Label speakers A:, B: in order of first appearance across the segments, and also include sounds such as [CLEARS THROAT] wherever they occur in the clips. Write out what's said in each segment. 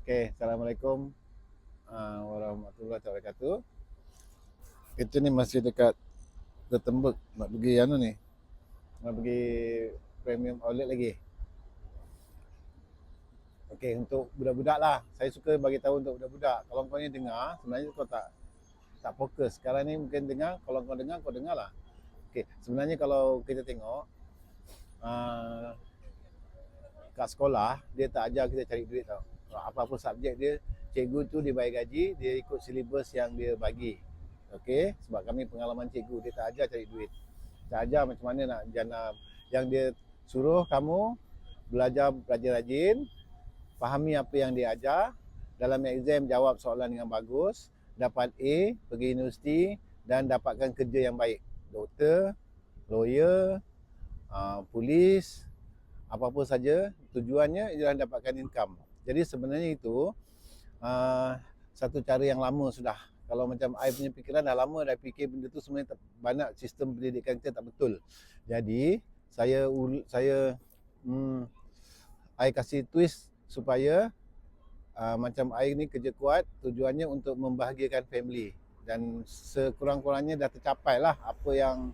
A: Okay, Assalamualaikum uh, warahmatullahi wabarakatuh. Kita ni masih dekat Gothenburg nak pergi anu ni. Nak pergi premium outlet lagi. Okey, untuk budak-budak lah. Saya suka bagi tahu untuk budak-budak. Kalau kau ni dengar, sebenarnya kau tak tak fokus. Sekarang ni mungkin dengar, kalau kau dengar, kau dengar lah. Okey, sebenarnya kalau kita tengok uh, kat sekolah, dia tak ajar kita cari duit tau. Apa-apa subjek dia, cikgu tu dia bayar gaji, dia ikut silibus yang dia bagi. Okey, sebab kami pengalaman cikgu, dia tak ajar cari duit. Tak ajar macam mana nak jana yang dia suruh kamu belajar belajar rajin, fahami apa yang dia ajar, dalam exam jawab soalan dengan bagus, dapat A, pergi universiti dan dapatkan kerja yang baik. Doktor, lawyer, uh, polis, apa-apa saja tujuannya ialah dapatkan income. Jadi sebenarnya itu uh, satu cara yang lama sudah. Kalau macam I punya fikiran dah lama dah fikir benda tu sebenarnya tak, banyak sistem pendidikan kita tak betul. Jadi saya saya hmm, I kasih twist supaya uh, macam I ni kerja kuat tujuannya untuk membahagiakan family dan sekurang-kurangnya dah tercapai lah apa yang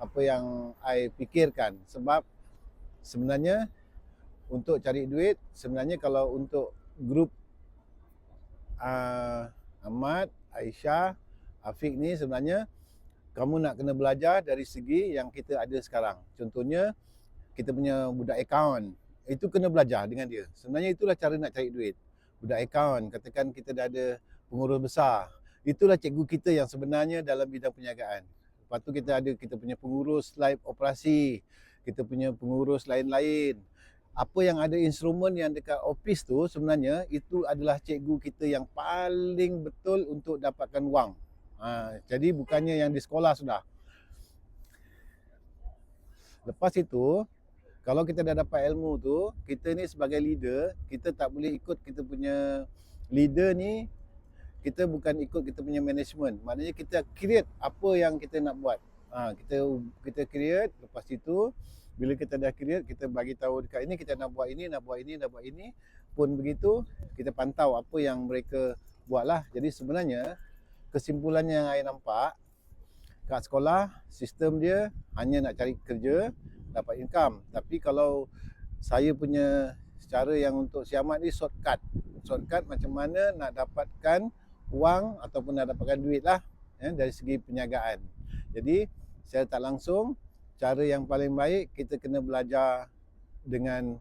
A: apa yang I fikirkan sebab sebenarnya untuk cari duit sebenarnya kalau untuk grup uh, Ahmad, Aisyah, Afiq ni sebenarnya kamu nak kena belajar dari segi yang kita ada sekarang. Contohnya kita punya budak akaun itu kena belajar dengan dia. Sebenarnya itulah cara nak cari duit. Budak akaun katakan kita dah ada pengurus besar. Itulah cikgu kita yang sebenarnya dalam bidang perniagaan. Lepas tu kita ada kita punya pengurus live operasi, kita punya pengurus lain-lain apa yang ada instrumen yang dekat office tu sebenarnya itu adalah cikgu kita yang paling betul untuk dapatkan wang. Ha, jadi bukannya yang di sekolah sudah. Lepas itu, kalau kita dah dapat ilmu tu, kita ni sebagai leader, kita tak boleh ikut kita punya leader ni, kita bukan ikut kita punya management. Maknanya kita create apa yang kita nak buat. Ha, kita kita create, lepas itu bila kita dah create kita bagi tahu dekat ini kita nak buat ini nak buat ini nak buat ini. Pun begitu kita pantau apa yang mereka buatlah. Jadi sebenarnya kesimpulannya yang saya nampak kat sekolah sistem dia hanya nak cari kerja dapat income. Tapi kalau saya punya cara yang untuk siamat ni shortcut. Shortcut macam mana nak dapatkan wang ataupun nak dapatkan duit lah ya, dari segi penyagaan jadi saya tak langsung cara yang paling baik kita kena belajar dengan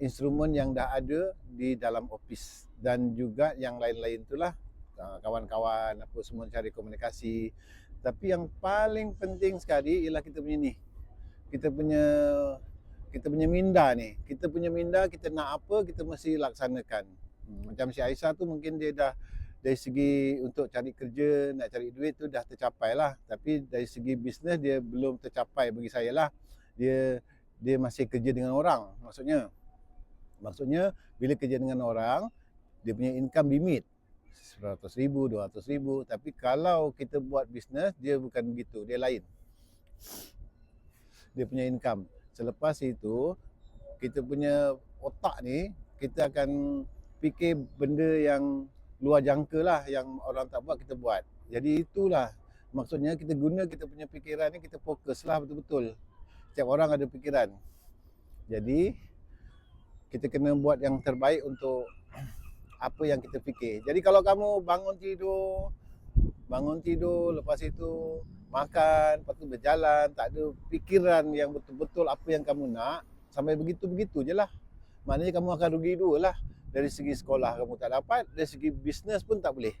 A: instrumen yang dah ada di dalam office dan juga yang lain-lain itulah ah, kawan-kawan apa semua cari komunikasi. Tapi yang paling penting sekali ialah kita punya ni. Kita punya kita punya minda ni. Kita punya minda kita nak apa kita mesti laksanakan. Hmm, macam si Aisyah tu mungkin dia dah dari segi untuk cari kerja, nak cari duit tu dah tercapai lah. Tapi dari segi bisnes dia belum tercapai bagi saya lah. Dia dia masih kerja dengan orang maksudnya. Maksudnya bila kerja dengan orang, dia punya income limit. 100 ribu, 200 ribu. Tapi kalau kita buat bisnes, dia bukan begitu. Dia lain. Dia punya income. Selepas itu, kita punya otak ni, kita akan fikir benda yang luar jangka lah yang orang tak buat kita buat. Jadi itulah maksudnya kita guna kita punya fikiran ni kita fokus lah betul-betul. Setiap orang ada fikiran. Jadi kita kena buat yang terbaik untuk [CLEARS THROAT] apa yang kita fikir. Jadi kalau kamu bangun tidur, bangun tidur, lepas itu makan, lepas tu berjalan, tak ada fikiran yang betul-betul apa yang kamu nak, sampai begitu-begitu je lah. Maknanya kamu akan rugi dua lah dari segi sekolah kamu tak dapat, dari segi bisnes pun tak boleh.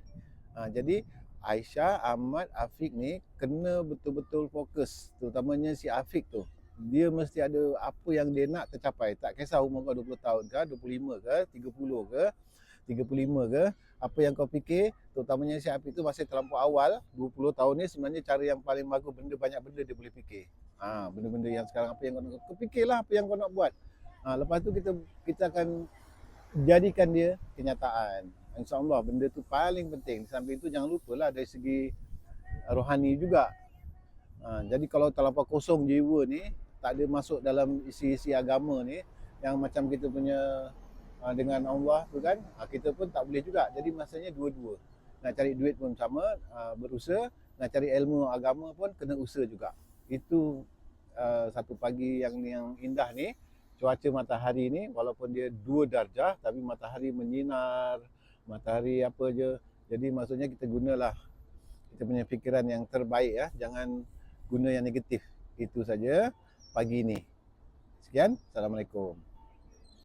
A: Ha, jadi Aisyah, Ahmad, Afiq ni kena betul-betul fokus, terutamanya si Afiq tu. Dia mesti ada apa yang dia nak tercapai. Tak kisah umur kau 20 tahun ke, 25 ke, 30 ke, 35 ke, apa yang kau fikir, terutamanya si Afiq tu masih terlampau awal, 20 tahun ni sebenarnya cara yang paling bagus, benda banyak benda dia boleh fikir. Ha, benda-benda yang sekarang apa yang kau nak, kau fikirlah apa yang kau nak buat. Ha, lepas tu kita kita akan jadikan dia kenyataan. InsyaAllah benda tu paling penting. Sampai itu jangan lupa lah dari segi rohani juga. Ha, jadi kalau terlampau kosong jiwa ni, tak ada masuk dalam isi-isi agama ni, yang macam kita punya uh, dengan Allah tu kan uh, kita pun tak boleh juga jadi masanya dua-dua nak cari duit pun sama uh, berusaha nak cari ilmu agama pun kena usaha juga itu uh, satu pagi yang yang indah ni cuaca matahari ni walaupun dia dua darjah tapi matahari menyinar matahari apa je. Jadi maksudnya kita gunalah kita punya fikiran yang terbaik ya. Jangan guna yang negatif. Itu saja pagi ni. Sekian. Assalamualaikum